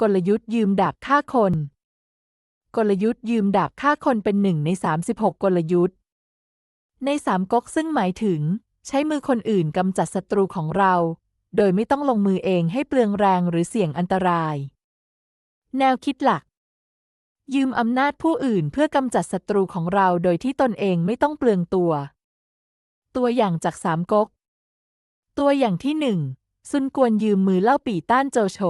กลยุทธ์ยืมดาบฆ่าคน กลยุทธ์ยืมดาบฆ่าคนเป็นหนึ่งใน 36 กลยุทธ์ ในสามก๊กซึ่งหมายถึง ใช้มือคนอื่นกำจัดศัตรูของเรา โดยไม่ต้องลงมือเองให้เปลืองแรงหรือเสี่ยงอันตราย แนวคิดหลัก ยืมอำนาจผู้อื่นเพื่อกำจัดศัตรูของเราโดยที่ตนเองไม่ต้องเปลืองตัว ตัวอย่างจากสามก๊ก ตัวอย่างที่หนึ่งซุนกวนยืมมือเล่าปี่ต้านโจโฉ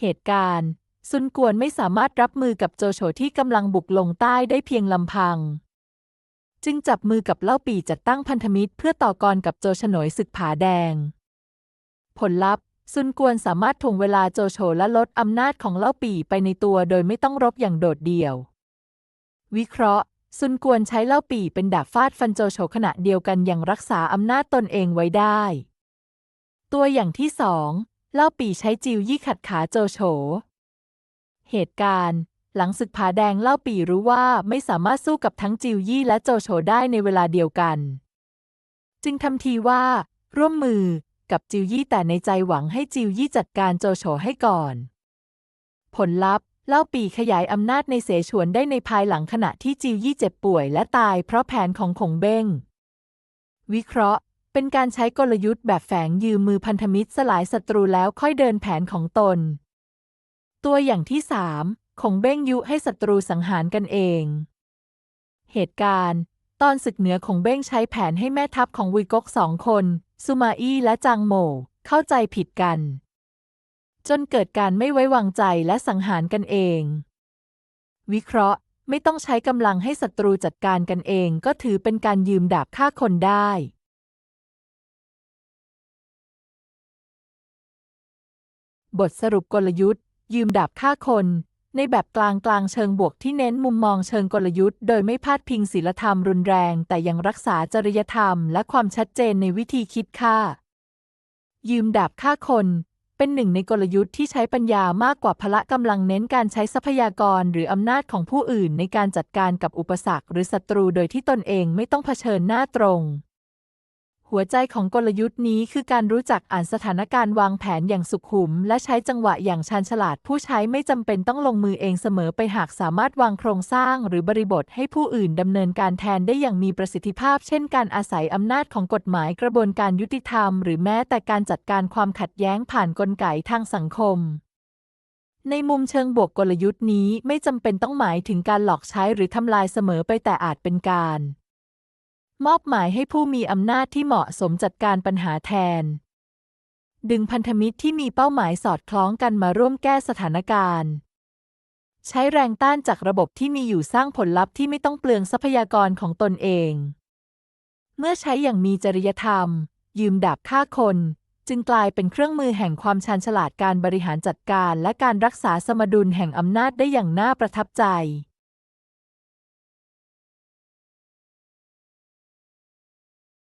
เหตุการณ์ ซุนกวนไม่สามารถรับมือกับโจโฉที่กำลังบุกลงใต้ได้เพียงลำพัง จึงจับมือกับเล่าปีจัดตั้งพันธมิตร เพื่อต่อกรกับโจฉนอยศึกผาแดง ผลลัพธ์ซุนกวนสามารถถ่วงเวลาโจโฉและลดอำนาจของเล่าปีไปในตัวโดยไม่ต้องรบอย่างโดดเดี่ยว วิเคราะห์ ซุนกวนใช้เล่าปีเป็นดาบฟาดฟันโจโฉขณะเดียวกันยังรักษาอำนาจตนเองไว้ได้ ตัวอย่างที่สอง เล่าปีใช้จิวยี่ขัดขาโจโฉ เหตุการณ์ หลังศึกผาแดงเล่าปีรู้ว่าไม่สามารถสู้กับทั้งจิวยี่และโจโฉได้ในเวลาเดียวกัน จึงทำทีว่า ร่วมมือกับจิวยี่แต่ในใจหวังให้จิวยี่จัดการโจโฉให้ก่อน ผลลัพธ์เล่าปีขยายอำนาจในเสฉวนได้ในภายหลังขณะที่จิวยี่เจ็บป่วยและตายเพราะแผนของขงเบ้ง วิเคราะห์ เป็นการใช้กลยุทธ์แบบแฝงยืมมือพันธมิตรสลายศัตรูแล้วค่อยเดินแผนของตน ตัวอย่างที่สามของเบ้งยุให้ศัตรูสังหารกันเอง เหตุการณ์ ตอนศึกเหนือของเบ้งใช้แผนให้แม่ทัพของวีกกสองคน ซูมาอี้และจางโหม่เข้าใจผิดกัน จนเกิดการไม่ไว้วางใจและสังหารกันเอง วิเคราะห์ไม่ต้องใช้กำลังให้ศัตรูจัดการกันเองก็ถือเป็นการยืมดาบฆ่าคนได้ บทสรุปกลยุทธ์ ยืมดาบฆ่าคน ในแบบกลางกลางเชิงบวกที่เน้นมุมมองเชิงกลยุทธ์ โดยไม่พาดพิงศีลธรรมรุนแรง แต่ยังรักษาจริยธรรม และความชัดเจนในวิธีคิดฆ่า ยืมดาบฆ่าคน เป็นหนึ่งในกลยุทธ์ที่ใช้ปัญญามากกว่าพละกำลังเน้นการใช้ทรัพยากรหรืออำนาจของผู้อื่นในการจัดการกับอุปสรรค หรือศัตรูโดยที่ตนเองไม่ต้องเผชิญหน้าตรง หัวใจของกลยุทธ์นี้คือการรู้จักอ่านสถานการณ์วางแผนอย่างสุขุม และใช้จังหวะอย่างชาญฉลาด ผู้ใช้ไม่จำเป็นต้องลงมือเองเสมอไปหากสามารถวางโครงสร้าง หรือบริบทให้ผู้อื่นดำเนินการแทนได้อย่างมีประสิทธิภาพ เช่น การอาศัยอำนาจของกฎหมายกระบวนการยุติธรรม หรือแม้แต่การจัดการความขัดแย้งผ่านกลไกทางสังคมในมุมเชิงบวกกลยุทธ์นี้ไม่จำเป็นต้องหมายถึงการหลอกใช้หรือทำลายเสมอไปแต่อาจเป็นการ มอบหมายให้ผู้มีอำนาจที่เหมาะสมจัดการปัญหาแทน ดึงพันธมิตรที่มีเป้าหมายสอดคล้องกันมาร่วมแก้สถานการณ์ ใช้แรงต้านจากระบบที่มีอยู่สร้างผลลัพธ์ที่ไม่ต้องเปลืองทรัพยากรของตนเอง เมื่อใช้อย่างมีจริยธรรม ยืมดาบฆ่าคน จึงกลายเป็นเครื่องมือแห่งความชาญฉลาดการบริหารจัดการ และการรักษาสมดุลแห่งอำนาจได้อย่างน่าประทับใจ